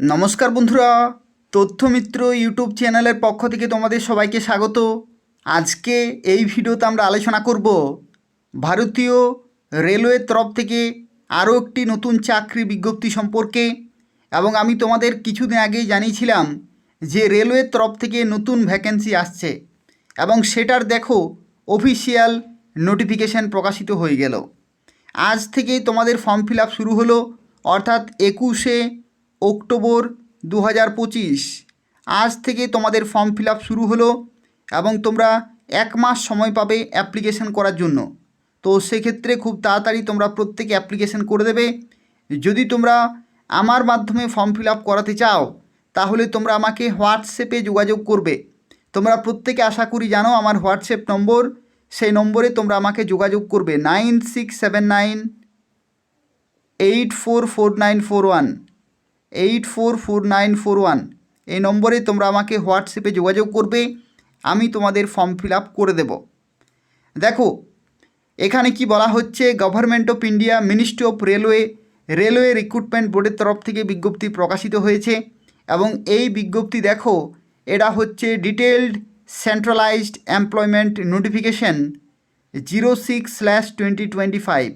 নমস্কার বন্ধুরা, তথ্যমিত্র ইউটিউব চ্যানেলের পক্ষ থেকে তোমাদের সবাইকে স্বাগত। আজকে এই ভিডিওতে আমরা আলোচনা করব ভারতীয় রেলওয়ের তরফ থেকে আরও একটি নতুন চাকরি বিজ্ঞপ্তি সম্পর্কে এবং আমি তোমাদের কিছুদিন আগেই জানিয়েছিলাম যে রেলওয়ের তরফ থেকে নতুন ভ্যাকেন্সি আসছে এবং সেটার দেখো অফিসিয়াল নোটিফিকেশান প্রকাশিত হয়ে গেল। আজ থেকেই তোমাদের ফর্ম ফিল শুরু হলো, অর্থাৎ একুশে অক্টোবর দু হাজার পঁচিশ। আজ থেকে তোমাদের ফর্ম ফিল শুরু হলো এবং তোমরা এক মাস সময় পাবে অ্যাপ্লিকেশন করার জন্য। তো সেক্ষেত্রে খুব তাড়াতাড়ি তোমরা প্রত্যেকে অ্যাপ্লিকেশন করে দেবে। যদি তোমরা আমার মাধ্যমে ফর্ম ফিল করাতে চাও, তাহলে তোমরা আমাকে হোয়াটসঅ্যাপে যোগাযোগ করবে। তোমরা প্রত্যেকে আশা করি জানো আমার হোয়াটসঅ্যাপ নম্বর। সেই নম্বরে তোমরা আমাকে যোগাযোগ করবে। Nine six seven nine eight four four nine four one. Eight four four nine four one এই নম্বরে তোমরা আমাকে হোয়াটসঅ্যাপে যোগাযোগ করবে, আমি তোমাদের ফর্ম ফিল আপ করে দেব। দেখো, এখানে কি বলা হচ্ছে government of India ministry of railway railway recruitment বোর্ডের তরফ থেকে বিজ্ঞপ্তি প্রকাশিত হয়েছে এবং এই বিজ্ঞপ্তি দেখো, এটা হচ্ছে detailed centralised employment notification zero six slash twenty twenty five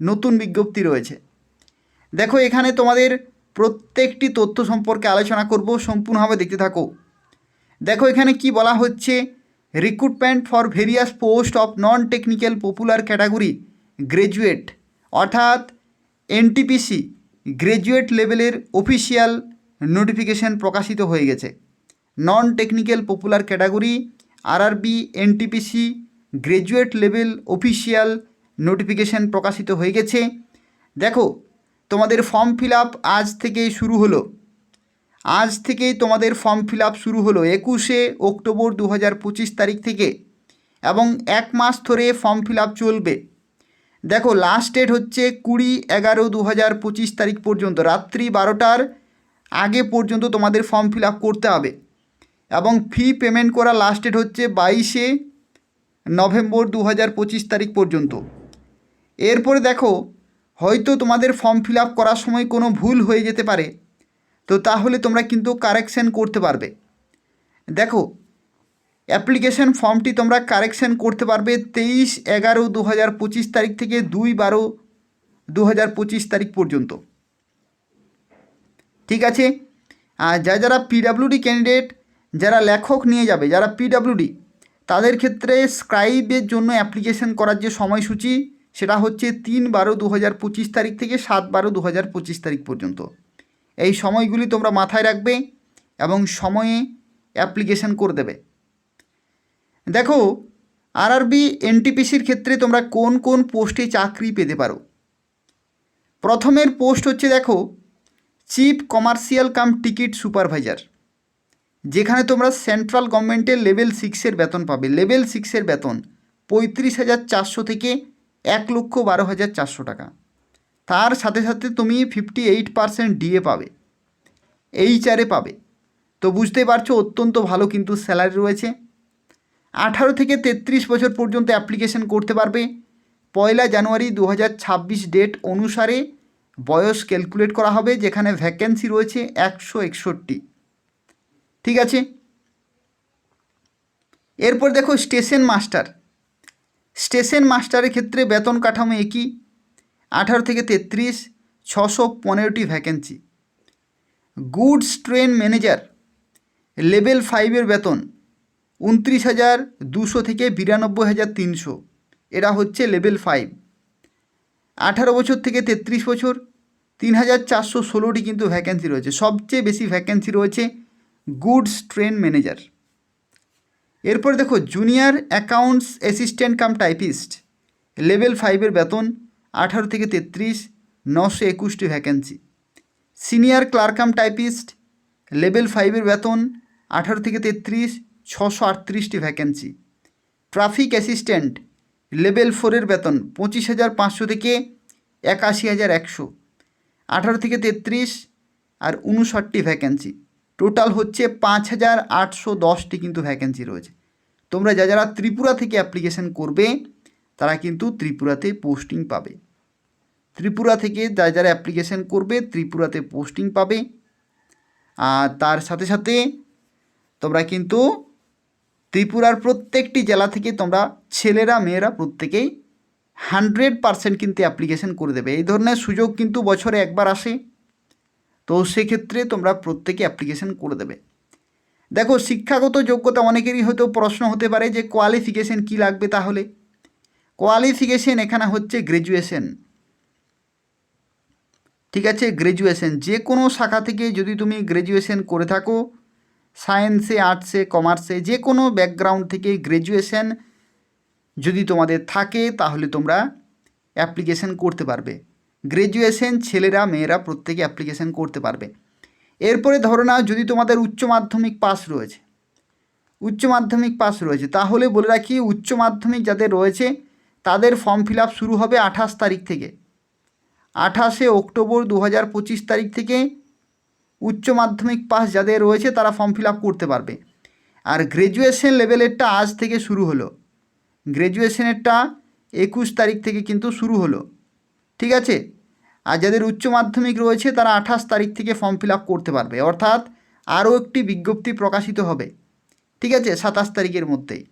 নতুন বিজ্ঞপ্তি রয়েছে। দেখো, এখানে তোমাদের প্রত্যেকটি তথ্য সম্পর্কে আলোচনা করব, সম্পূর্ণভাবে দেখতে থাকো। দেখো এখানে কি বলা হচ্ছে? Recruitment for various post of non technical popular category graduate অর্থাৎ এনটিপিসি গ্র্যাজুয়েট লেভেলের অফিসিয়াল নোটিফিকেশন প্রকাশিত হয়ে গেছে। Non technical popular category RRB NTPC graduate level official notification প্রকাশিত হয়ে গেছে। দেখো তোমাদের ফর্ম ফিল আজ থেকেই শুরু হলো। আজ থেকেই তোমাদের ফর্ম ফিল শুরু হলো একুশে অক্টোবর দু হাজার পঁচিশ তারিখ থেকে এবং এক মাস ধরে ফর্ম ফিল চলবে। দেখো লাস্ট ডেট হচ্ছে কুড়ি এগারো দু তারিখ পর্যন্ত, রাত্রি বারোটার আগে পর্যন্ত তোমাদের ফর্ম ফিল করতে হবে। এবং ফি পেমেন্ট করা লাস্ট ডেট হচ্ছে বাইশে নভেম্বর দু হাজার পঁচিশ তারিখ পর্যন্ত। এরপরে দেখো হয়তো তোমাদের ফর্ম ফিল আপ করার সময় কোনো ভুল হয়ে যেতে পারে। তো তাহলে তোমরা কিন্তু কারেকশান করতে পারবে। দেখো, অ্যাপ্লিকেশন ফর্মটি তোমরা কারেকশান করতে পারবে তেইশ এগারো দু হাজার পঁচিশ তারিখ থেকে দুই বারো দু হাজার পঁচিশ তারিখ পর্যন্ত। ঠিক আছে? আর যা যারা পিডাব্লিউডি ক্যান্ডিডেট যারা লেখক নিয়ে যাবে, যারা পিডাব্লিউডি তাদের ক্ষেত্রে স্ক্রাইবের জন্য অ্যাপ্লিকেশন করার যে সময়সূচি সেটা হচ্ছে তিন বারো দু হাজার পঁচিশ তারিখ থেকে সাত বারো দু হাজার পঁচিশ তারিখ পর্যন্ত। এই সময়গুলি তোমরা মাথায় রাখবে এবং সময়ে অ্যাপ্লিকেশন করে দেবে। দেখো, আরআরবি, এনটিপিসির ক্ষেত্রে তোমরা কোন কোন পোস্টে চাকরি পেতে পারো। প্রথমের পোস্ট হচ্ছে দেখো, chief commercial cum ticket supervisor, যেখানে তোমরা সেন্ট্রাল গভর্নমেন্টের লেভেল সিক্সের বেতন পাবে। লেভেল সিক্সের বেতন পঁয়ত্রিশ হাজার চারশো থেকে এক লক্ষ বারো হাজার চারশো টাকা। তার সাথে সাথে তুমি ফিফটি এইট পারসেন্ট ডিএ পাবে। এইচআরে পাবে। তো বুঝতেই পারছ, অত্যন্ত ভালো কিন্তু স্যালারি রয়েছে। আঠারো থেকে তেত্রিশ বছর পর্যন্ত অ্যাপ্লিকেশন করতে পারবে। পয়লা জানুয়ারি দু হাজার ছাব্বিশ ডেট অনুসারে বয়স ক্যালকুলেট করা হবে, যেখানে ভ্যাকেন্সি রয়েছে একশো একষট্টি। ঠিক আছে? এরপর দেখো স্টেশন মাস্টার স্টেশন মাস্টারের ক্ষেত্রে বেতন কাঠামো একই, আঠারো থেকে তেত্রিশ, ছশো পনেরোটি vacancy goods train manager level ফাইভের বেতন, উনত্রিশ হাজার দুশো থেকে বিরানব্বই হাজার তিনশো। এরা হচ্ছে লেভেল ফাইভ আঠারো বছর থেকে তেত্রিশ বছর, তিন হাজার চারশো ষোলোটি কিন্তু ভ্যাকেন্সি রয়েছে। সবচেয়ে বেশি ভ্যাকেন্সি রয়েছে গুডস ট্রেন ম্যানেজার এরপর দেখো junior accounts assistant cum typist level ফাইভের বেতন আঠারো থেকে তেত্রিশ, নশো একুশটি vacancy senior clerk cum typist level ফাইভের বেতন আঠারো থেকে তেত্রিশ, ছশো আটত্রিশটি ভ্যাকেন্সি ট্রাফিক অ্যাসিস্ট্যান্ট লেভেল ফোরের বেতন পঁচিশ হাজার পাঁচশো থেকে একাশি হাজার একশো, আঠারো থেকে তেত্রিশ আর উনষাটটি ভ্যাকেন্সি টোটাল হচ্ছে পাঁচ হাজার আটশো দশটি কিন্তু ভ্যাকেন্সি রয়েছে। তোমরা যা যারা ত্রিপুরা থেকে অ্যাপ্লিকেশন করবে, তারা কিন্তু ত্রিপুরাতে পোস্টিং পাবে। ত্রিপুরা থেকে যা যারা অ্যাপ্লিকেশন করবে, ত্রিপুরাতে পোস্টিং পাবে। আর তার সাথে সাথে তোমরা কিন্তু ত্রিপুরার প্রত্যেকটি জেলা থেকে তোমরা ছেলেরা, মেয়েরা প্রত্যেকেই হান্ড্রেড পারসেন্ট কিন্তু অ্যাপ্লিকেশন করে দেবে। এই ধরনের সুযোগ কিন্তু বছরে একবার আসে। তো সেক্ষেত্রে তোমরা প্রত্যেকে অ্যাপ্লিকেশন করে দেবে। দেখো, শিক্ষাগত যোগ্যতা অনেকেরই হয়তো প্রশ্ন হতে পারে যে কোয়ালিফিকেশন কি লাগবে তাহলে? কোয়ালিফিকেশন এখানে হচ্ছে গ্র্যাজুয়েশন ঠিক আছে? গ্র্যাজুয়েশন যে কোনো শাখা থেকে যদি তুমি গ্র্যাজুয়েশন করে থাকো সায়েন্সে আর্টসে কমার্সে যে কোনো ব্যাকগ্রাউন্ড থেকে গ্র্যাজুয়েশন যদি তোমাদের থাকে, তাহলে তোমরা অ্যাপ্লিকেশন করতে পারবে। গ্র্যাজুয়েশন ছেলেরা, মেয়েরা প্রত্যেকে অ্যাপ্লিকেশন করতে পারবে। এরপরে ধরো না যদি তোমাদের উচ্চ মাধ্যমিক পাস রয়েছে, উচ্চ মাধ্যমিক পাস রয়েছে, তাহলে বলে রাখি, উচ্চ মাধ্যমিক যাদের রয়েছে, তাদের ফর্ম ফিল শুরু হবে আঠাশ তারিখ থেকে। আঠাশে অক্টোবর দু হাজার পঁচিশ তারিখ থেকে উচ্চ মাধ্যমিক পাস যাদের রয়েছে, তারা ফর্ম ফিল করতে পারবে। আর গ্র্যাজুয়েশন লেভেলেরটা আজ থেকে শুরু হলো। গ্র্যাজুয়েশনেরটা একুশ তারিখ থেকে কিন্তু শুরু হলো। ঠিক আছে? আর যাদের উচ্চ মাধ্যমিক রয়েছে, তারা আঠাশ তারিখ থেকে ফর্ম ফিল করতে পারবে। অর্থাৎ আরও একটি বিজ্ঞপ্তি প্রকাশিত হবে। ঠিক আছে? সাতাশ তারিখের মধ্যেই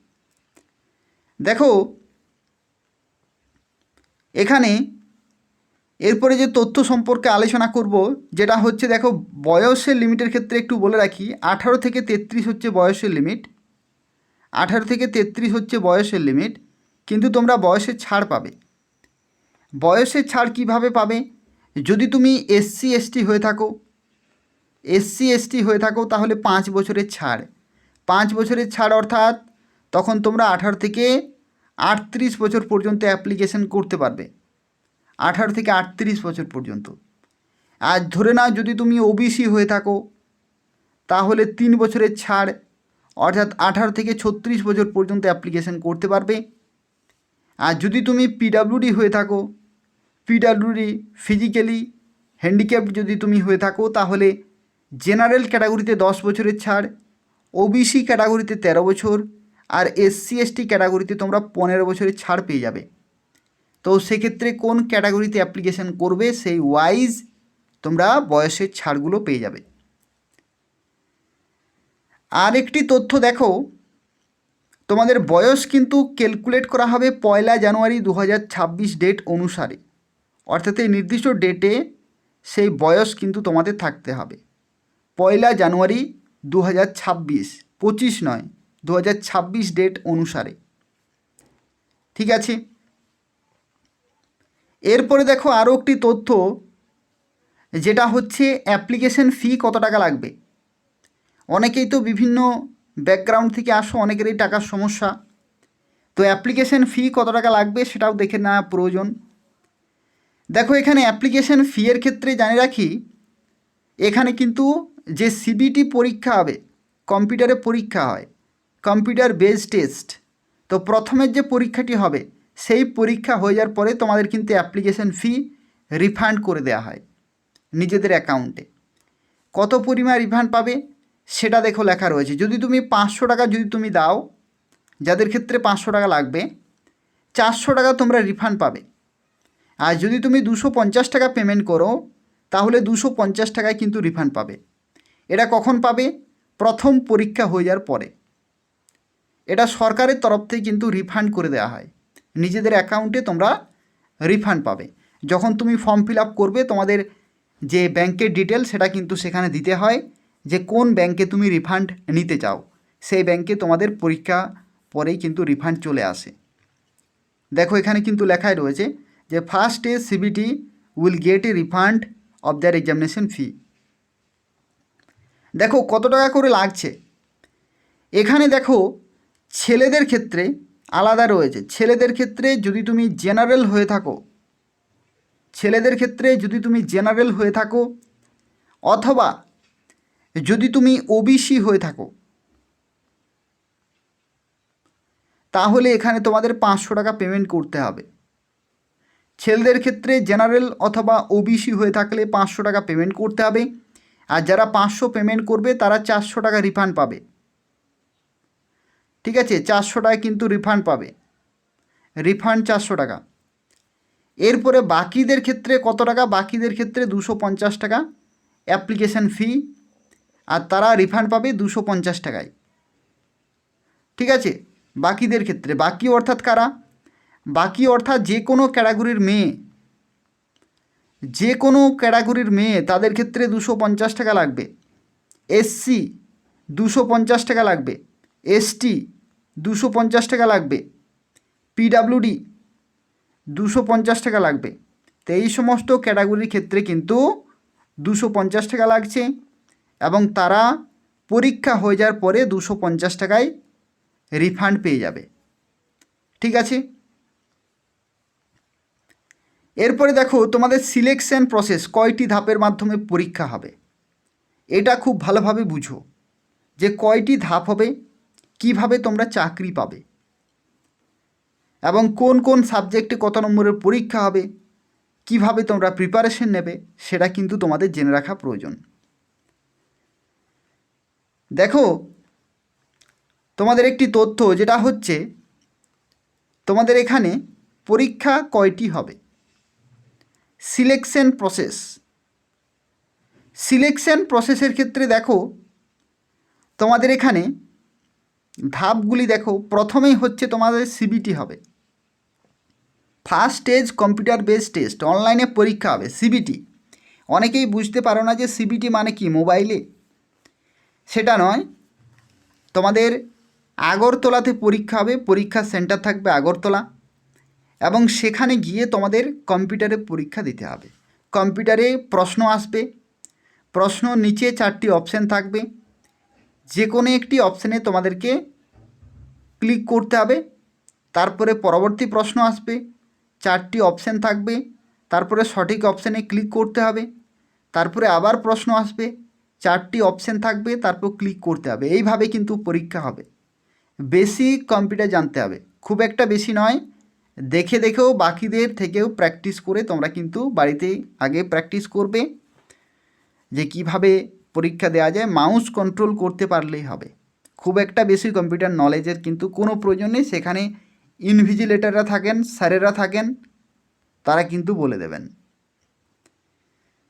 দেখো, এখানে এরপরে যে তথ্য সম্পর্কে আলোচনা করব, যেটা হচ্ছে, দেখো, বয়সের লিমিটের ক্ষেত্রে একটু বলে রাখি, আঠারো থেকে তেত্রিশ হচ্ছে বয়সের লিমিট আঠারো থেকে তেত্রিশ হচ্ছে বয়সের লিমিট কিন্তু তোমরা বয়সের ছাড় পাবে। বয়সের ছাড় কীভাবে পাবে? যদি তুমি এসসি এসটি হয়ে থাকো এসসি এসটি হয়ে থাকো, তাহলে পাঁচ বছরের ছাড়। পাঁচ বছরের ছাড় অর্থাৎ তখন তোমরা আঠারো থেকে আটত্রিশ বছর পর্যন্ত অ্যাপ্লিকেশন করতে পারবে। আঠারো থেকে আটত্রিশ বছর পর্যন্ত। আর ধরে নাও যদি তুমি ওবিসি হয়ে থাকো, তাহলে তিন বছরের ছাড়, অর্থাৎ আঠারো থেকে ছত্রিশ বছর পর্যন্ত অ্যাপ্লিকেশন করতে পারবে। আর যদি তুমি পিডাব্লিউডি হয়ে থাকো পিডাব্লিউডি, ফিজিক্যালি হ্যান্ডিক্যাপ্ট যদি তুমি হয়ে থাকো, তাহলে জেনারেল ক্যাটাগরিতে দশ বছরের ছাড়, ওবিসি ক্যাটাগরিতে তেরো বছর, আর এসসি, এসটি ক্যাটাগরিতে তোমরা পনেরো বছরের ছাড় পেয়ে যাবে। তো সেক্ষেত্রে কোন ক্যাটাগরিতে অ্যাপ্লিকেশন করবে, সেই ওয়াইজ তোমরা বয়সের ছাড়গুলো পেয়ে যাবে। আর একটি তথ্য দেখো, তোমাদের বয়স কিন্তু ক্যালকুলেট করা হবে পয়লা জানুয়ারি দু হাজার ছাব্বিশ ডেট অনুসারে। অর্থাৎ এই নির্দিষ্ট ডেটে সেই বয়স কিন্তু তোমাদের থাকতে হবে। পয়লা জানুয়ারি দু হাজার ছাব্বিশ, পঁচিশ নয় দু হাজার ছাব্বিশ ডেট অনুসারে। ঠিক আছে? এরপরে দেখো আরও একটি তথ্য, যেটা হচ্ছে অ্যাপ্লিকেশন ফি কত টাকা লাগবে? অনেকেই তো বিভিন্ন ব্যাকগ্রাউন্ড থেকে আসো, অনেকেরই টাকার সমস্যা। তো অ্যাপ্লিকেশন ফি কত টাকা লাগবে সেটাও দেখে নেওয়া প্রয়োজন। দেখো এখানে অ্যাপ্লিকেশন ফি এর ক্ষেত্রে জানি রাখি, এখানে কিন্তু যে সিবিটি পরীক্ষা হবে কম্পিউটারে পরীক্ষা হয় কম্পিউটার বেস টেস্ট তো প্রথমের যে পরীক্ষাটি হবে, সেই পরীক্ষা হয়ে যাওয়ার পরে তোমাদের কিন্তু অ্যাপ্লিকেশন ফি রিফান্ড করে দেওয়া হয়, নিজেদের অ্যাকাউন্টে কত পরিমাণ রিফান্ড পাবে, সেটা দেখো লেখা রয়েছে। যদি তুমি পাঁচশো টাকা যদি তুমি দাও, যাদের ক্ষেত্রে পাঁচশো টাকা লাগবে, চারশো টাকা তোমরা রিফান্ড পাবে। আর যদি তুমি দুশো পঞ্চাশ টাকা পেমেন্ট করো, তাহলে দুশো পঞ্চাশ টাকায় কিন্তু রিফান্ড পাবে। এটা কখন পাবে? প্রথম পরীক্ষা হয়ে যাওয়ার পরে। এটা সরকারের তরফ থেকে কিন্তু রিফান্ড করে দেওয়া হয়। নিজেদের অ্যাকাউন্টে তোমরা রিফান্ড পাবে। যখন তুমি ফর্ম ফিল আপ করবে, তোমাদের যে ব্যাংকের ডিটেল সেটা কিন্তু সেখানে দিতে হয় যে কোন ব্যাংকে তুমি রিফান্ড নিতে চাও। সেই ব্যাংকে তোমাদের পরীক্ষা পরেই কিন্তু রিফান্ড চলে আসে। দেখো এখানে কিন্তু লেখাই রয়েছে যে first a CBT will get a refund of their examination fee দেখো কত টাকা করে লাগছে। এখানে দেখো ছেলেদের ক্ষেত্রে আলাদা রয়েছে। ছেলেদের ক্ষেত্রে যদি তুমি জেনারেল হয়ে থাকো, ছেলেদের ক্ষেত্রে যদি তুমি জেনারেল হয়ে থাকো, অথবা যদি তুমি ওবিসি হয়ে থাকো, তাহলে এখানে তোমাদের পাঁচশো টাকা পেমেন্ট করতে হবে। ছেলেদের ক্ষেত্রে জেনারেল অথবা ওবিসি হয়ে থাকলে পাঁচশো টাকা পেমেন্ট করতে হবে। আর যারা পাঁচশো পেমেন্ট করবে, তারা চারশো টাকা রিফান্ড পাবে। ঠিক আছে? চারশো টাকা কিন্তু রিফান্ড পাবে। রিফান্ড চারশো টাকা। এরপরে বাকিদের ক্ষেত্রে কত টাকা? বাকিদের ক্ষেত্রে দুশো পঞ্চাশ টাকা অ্যাপ্লিকেশান ফি আর তারা রিফান্ড পাবে দুশো পঞ্চাশ টাকায়। ঠিক আছে? বাকিদের ক্ষেত্রে। বাকি অর্থাৎ কারা? বাকি অর্থাৎ যে কোনো ক্যাটাগরির মেয়ে, যে কোনো ক্যাটাগরির মেয়ে তাদের ক্ষেত্রে দুশো পঞ্চাশ টাকা লাগবে। এসসি দুশো পঞ্চাশ টাকা লাগবে। এসটি দুশো পঞ্চাশ টাকা লাগবে। পিডাব্লিউডি দুশো পঞ্চাশ টাকা লাগবে। তো এই সমস্ত ক্যাটাগরির ক্ষেত্রে কিন্তু দুশো পঞ্চাশ টাকা লাগছে এবং তারা পরীক্ষা হয়ে যাওয়ার পরে দুশো পঞ্চাশ টাকায় রিফান্ড পেয়ে যাবে। ঠিক আছে? এরপরে দেখো, তোমাদের সিলেকশন প্রসেস কয়টি ধাপের মাধ্যমে পরীক্ষা হবে? এটা খুব ভালোভাবে বুঝো যে কয়টি ধাপ হবে, কীভাবে তোমরা চাকরি পাবে এবং কোন কোন সাবজেক্টে কত নম্বরের পরীক্ষা হবে, কীভাবে তোমরা প্রিপারেশন নেবে, সেটা কিন্তু তোমাদের জেনে রাখা প্রয়োজন। দেখো, তোমাদের একটি তথ্য, যেটা হচ্ছে তোমাদের এখানে পরীক্ষা কয়টি হবে? সিলেকশন প্রসেস সিলেকশন প্রসেসের ক্ষেত্রে দেখো, তোমাদের এখানে ধাপগুলি দেখো, প্রথমেই হচ্ছে তোমাদের সিবিটি হবে। First stage computer base test অনলাইনে পরীক্ষা হবে সিবিটি অনেকেই বুঝতে পারো না যে সিবিটি মানে কি মোবাইলে সেটা নয়, তোমাদের আগরতলাতে পরীক্ষা হবে পরীক্ষার সেন্টার থাকবে আগরতলা। এবং সেখানে গিয়ে তোমাদের কম্পিউটারে পরীক্ষা দিতে হবে। কম্পিউটারে প্রশ্ন আসবে। প্রশ্ন নিচে চারটি অপশান থাকবে। যে কোনো একটি অপশানে তোমাদেরকে ক্লিক করতে হবে। তারপরে পরবর্তী প্রশ্ন আসবে। চারটি অপশান থাকবে। তারপরে সঠিক অপশানে ক্লিক করতে হবে। তারপরে আবার প্রশ্ন আসবে। চারটি অপশান থাকবে, তারপর ক্লিক করতে হবে। এইভাবে কিন্তু পরীক্ষা হবে। বেশি কম্পিউটার জানতে হবে। খুব একটা বেশি নয়। দেখে দেখেও বাকিদের থেকেও প্র্যাকটিস করে তোমরা কিন্তু বাড়িতে আগে প্র্যাকটিস করবে যে কীভাবে পরীক্ষা দেওয়া যায় মাউস কন্ট্রোল করতে পারলেই হবে। খুব একটা বেশি কম্পিউটার নলেজের কিন্তু কোনো প্রয়োজন নেই, সেখানে ইনভিজিলেটাররা থাকেন, স্যারেরা থাকেন, তারা কিন্তু বলে দেবেন।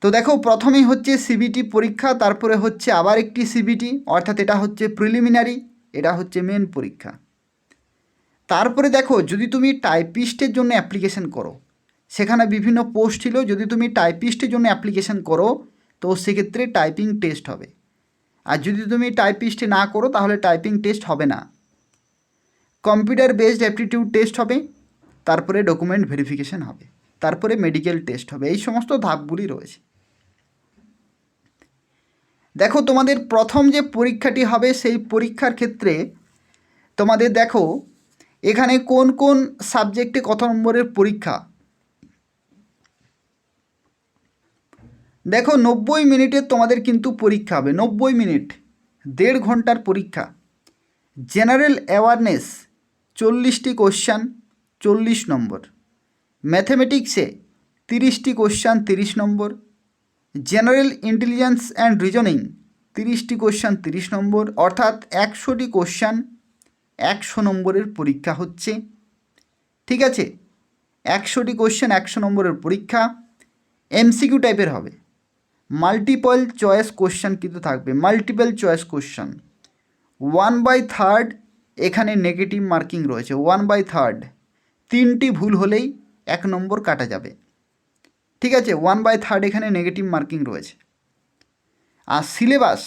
তো দেখো, প্রথমেই হচ্ছে সিবিটি পরীক্ষা, তারপরে হচ্ছে আবার একটি সিবিটি অর্থাৎ এটা হচ্ছে প্রিলিমিনারি এটা হচ্ছে মেন পরীক্ষা। তারপরে দেখো, যদি তুমি টাইপিস্টের জন্য অ্যাপ্লিকেশন করো, সেখানে বিভিন্ন পোস্ট ছিল, যদি তুমি টাইপিস্টের জন্য অ্যাপ্লিকেশন করো, তো সেক্ষেত্রে টাইপিং টেস্ট হবে। আর যদি তুমি টাইপিস্টে না করো, তাহলে টাইপিং টেস্ট হবে না। কম্পিউটার বেসড অ্যাপটিটিউড টেস্ট হবে, তারপরে ডকুমেন্ট ভেরিফিকেশন হবে, তারপরে মেডিকেল টেস্ট হবে, এই সমস্ত ধাপগুলি রয়েছে। দেখো, তোমাদের প্রথম যে পরীক্ষাটি হবে, সেই পরীক্ষার ক্ষেত্রে তোমাদের দেখো এখানে কোন কোন সাবজেক্টে কত নম্বরের পরীক্ষা? দেখো, নব্বই মিনিটের তোমাদের কিন্তু পরীক্ষা হবে, নব্বই মিনিট, দেড় ঘণ্টার পরীক্ষা। জেনারেল অ্যাওয়ারনেস চল্লিশটি কোশ্চান চল্লিশ নম্বর। ম্যাথমেটিক্সে তিরিশটি কোশ্চান তিরিশ নম্বর। জেনারেল ইন্টেলিজেন্স অ্যান্ড রিজনিং তিরিশটি কোশ্চান তিরিশ নম্বর। অর্থাৎ একশোটি কোশ্চান একশো নম্বরের পরীক্ষা হচ্ছে। ঠিক আছে? একশোটি কোশ্চেন একশো নম্বরের পরীক্ষা। এমসিকিউ টাইপের হবে। মাল্টিপল চয়েস কোশ্চেন কিন্তু থাকবে। Multiple choice question one by third এখানে নেগেটিভ মার্কিং রয়েছে। ওয়ান বাই থার্ড তিনটি ভুল হলেই এক নম্বর কাটা যাবে। ঠিক আছে? ওয়ান বাই থার্ড এখানে নেগেটিভ মার্কিং রয়েছে। আর সিলেবাস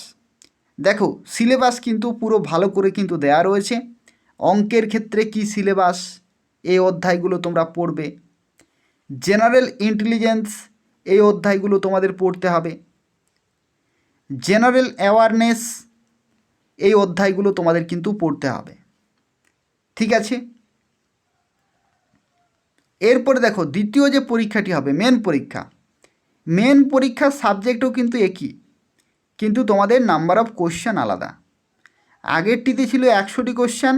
দেখো সিলেবাস কিন্তু পুরো ভালো করে কিন্তু দেয়া রয়েছে। অঙ্কের ক্ষেত্রে কি সিলেবাস? এই অধ্যায়গুলো তোমরা পড়বে। জেনারেল ইন্টেলিজেন্স এই অধ্যায়গুলো তোমাদের পড়তে হবে। জেনারেল অ্যাওয়ারনেস এই অধ্যায়গুলো তোমাদের কিন্তু পড়তে হবে। ঠিক আছে? এরপরে দেখো, দ্বিতীয় যে পরীক্ষাটি হবে মেন পরীক্ষা। মেন পরীক্ষার সাবজেক্টও কিন্তু একই, কিন্তু তোমাদের নাম্বার অফ কোশ্চেন আলাদা। আগেরটিতে ছিল একশোটি কোশ্চেন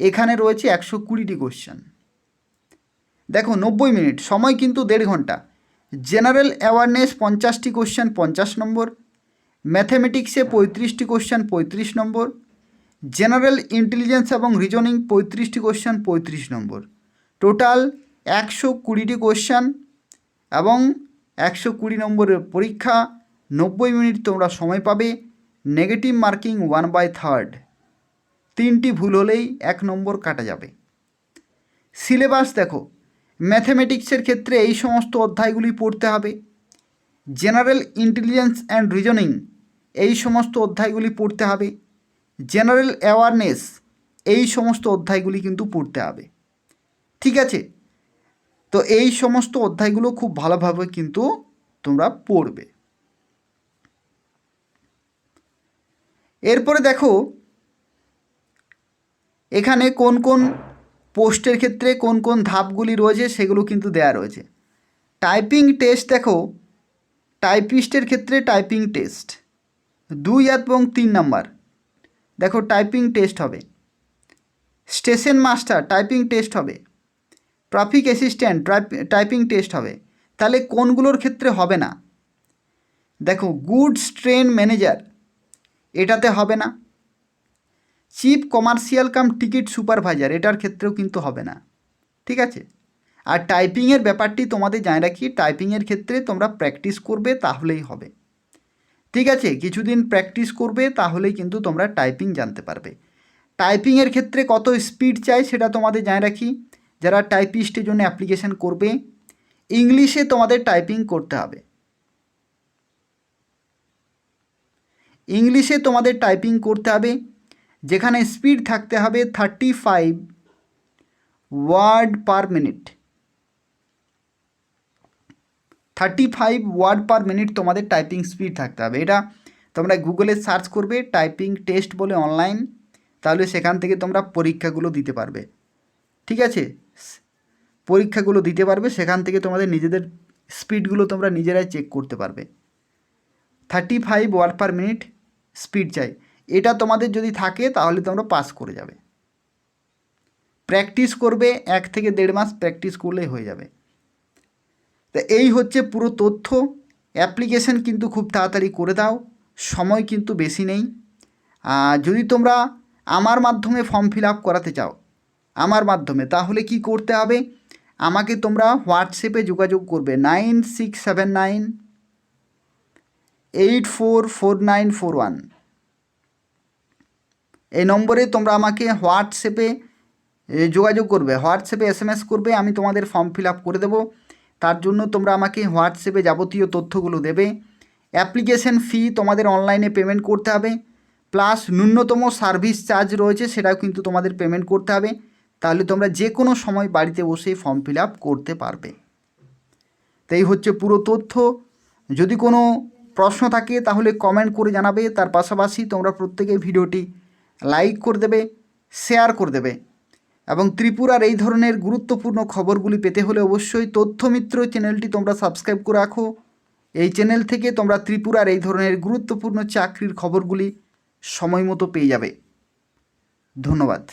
এখানে রয়েছে একশো কুড়িটি কোশ্চেন দেখো, নব্বই মিনিট, সময় কিন্তু দেড় ঘণ্টা। জেনারেল অ্যাওয়ারনেস পঞ্চাশটি কোশ্চেন পঞ্চাশ নম্বর। ম্যাথমেটিক্সে পঁয়ত্রিশটি কোশ্চেন পঁয়ত্রিশ নম্বর। জেনারেল ইন্টেলিজেন্স এবং রিজনিং পঁয়ত্রিশটি কোশ্চেন পঁয়ত্রিশ নম্বর। টোটাল একশো কুড়িটি কোশ্চেন এবং একশো কুড়ি নম্বরের পরীক্ষা। নব্বই মিনিট তোমরা সময় পাবে। Negative marking one by third তিনটি ভুল হলেই এক নম্বর কাটা যাবে। সিলেবাস দেখো। ম্যাথমেটিক্সের ক্ষেত্রে এই সমস্ত অধ্যায়গুলি পড়তে হবে। জেনারেল ইন্টেলিজেন্স অ্যান্ড রিজনিং, এই সমস্ত অধ্যায়গুলি পড়তে হবে। জেনারেল অ্যাওয়ারনেস, এই সমস্ত অধ্যায়গুলি কিন্তু পড়তে হবে। ঠিক আছে? তো এই সমস্ত অধ্যায়গুলো খুব ভালোভাবে কিন্তু তোমরা পড়বে। এরপরে দেখো এখানে কোন কোন পোস্টের ক্ষেত্রে কোন কোন ধাপগুলি রয়েছে সেগুলো কিন্তু দেয়া রয়েছে। টাইপিং টেস্ট দেখো। টাইপিস্টের ক্ষেত্রে টাইপিং টেস্ট দুই এবং তিন নাম্বার। দেখো টাইপিং টেস্ট হবে। স্টেশন মাস্টার টাইপিং টেস্ট হবে। ট্রাফিক অ্যাসিস্ট্যান্ট টাইপিং টেস্ট হবে। তাহলে কোনগুলোর ক্ষেত্রে হবে না? দেখো গুডস ট্রেন ম্যানেজার এটাতে হবে না। Chief commercial cum ticket supervisor, এটার ক্ষেত্রেও কিন্তু হবে না। ঠিক আছে? আর টাইপিংয়ের ব্যাপারটি তোমাদের জানা রাখি, টাইপিংয়ের ক্ষেত্রে তোমরা প্র্যাকটিস করবে, তাহলেই হবে। ঠিক আছে? কিছুদিন প্র্যাকটিস করবে, তাহলেই কিন্তু তোমরা টাইপিং জানতে পারবে। টাইপিংয়ের ক্ষেত্রে কত স্পিড চাই সেটা তোমাদের জানা রাখি। যারা টাইপিস্টের জন্য অ্যাপ্লিকেশন করবে, ইংলিশে তোমাদের টাইপিং করতে হবে। ইংলিশে তোমাদের টাইপিং করতে হবে। যেখানে স্পিড থাকতে হবে thirty five word per minute. Thirty five word per minute তোমাদের টাইপিং স্পিড থাকতে হবে। এটা তোমরা গুগলে সার্চ করবে টাইপিং টেস্ট বলে অনলাইন তাহলে সেখান থেকে তোমরা পরীক্ষাগুলো দিতে পারবে। ঠিক আছে? পরীক্ষাগুলো দিতে পারবে, সেখান থেকে তোমাদের নিজেদের স্পিডগুলো তোমরা নিজেরাই চেক করতে পারবে। Thirty five word per minute speed চাই। এটা তোমাদের যদি থাকে, তাহলে তোমরা পাস করে যাবে। প্র্যাকটিস করবে, এক থেকে দেড় মাস প্র্যাকটিস করলেই হয়ে যাবে। তো এই হচ্ছে পুরো তথ্য। অ্যাপ্লিকেশন কিন্তু খুব তাড়াতাড়ি করে দাও। সময় কিন্তু বেশি নেই। যদি তোমরা আমার মাধ্যমে ফর্ম ফিল আপ করাতে চাও, আমার মাধ্যমে, তাহলে কি করতে হবে? আমাকে তোমরা হোয়াটসঅ্যাপে যোগাযোগ করবে। Nine six seven nine eight four four nine four one এই নম্বরে তোমরা আমাকে হোয়াটসঅ্যাপে যোগাযোগ করবে। হোয়াটসঅ্যাপে এস এম এস করবে, আমি তোমাদের ফর্ম ফিল আপ করে দেবো। তার জন্য তোমরা আমাকে হোয়াটসঅ্যাপে যাবতীয় তথ্যগুলো দেবে। অ্যাপ্লিকেশন ফি তোমাদের অনলাইনে পেমেন্ট করতে হবে। প্লাস ন্যূনতম সার্ভিস চার্জ রয়েছে, সেটাও কিন্তু তোমাদের পেমেন্ট করতে হবে। তাহলে তোমরা যে কোনো সময় বাড়িতে বসে ফর্ম ফিল আপ করতে পারবে। তো এই হচ্ছে পুরো তথ্য। যদি কোনো প্রশ্ন থাকে, তাহলে কমেন্ট করে জানাবে। তার পাশাপাশি তোমরা প্রত্যেকে ভিডিওটি লাইক করে দেবে শেয়ার করে দেবে। এবং ত্রিপুরার এই ধরনের গুরুত্বপূর্ণ খবরগুলি পেতে হলে অবশ্যই তথ্যমিত্র চ্যানেলটি তোমরা সাবস্ক্রাইব করে রাখো। এই চ্যানেল থেকে তোমরা ত্রিপুরার এই ধরনের গুরুত্বপূর্ণ চাকরির খবরগুলি সময় মতো পেয়ে যাবে। ধন্যবাদ।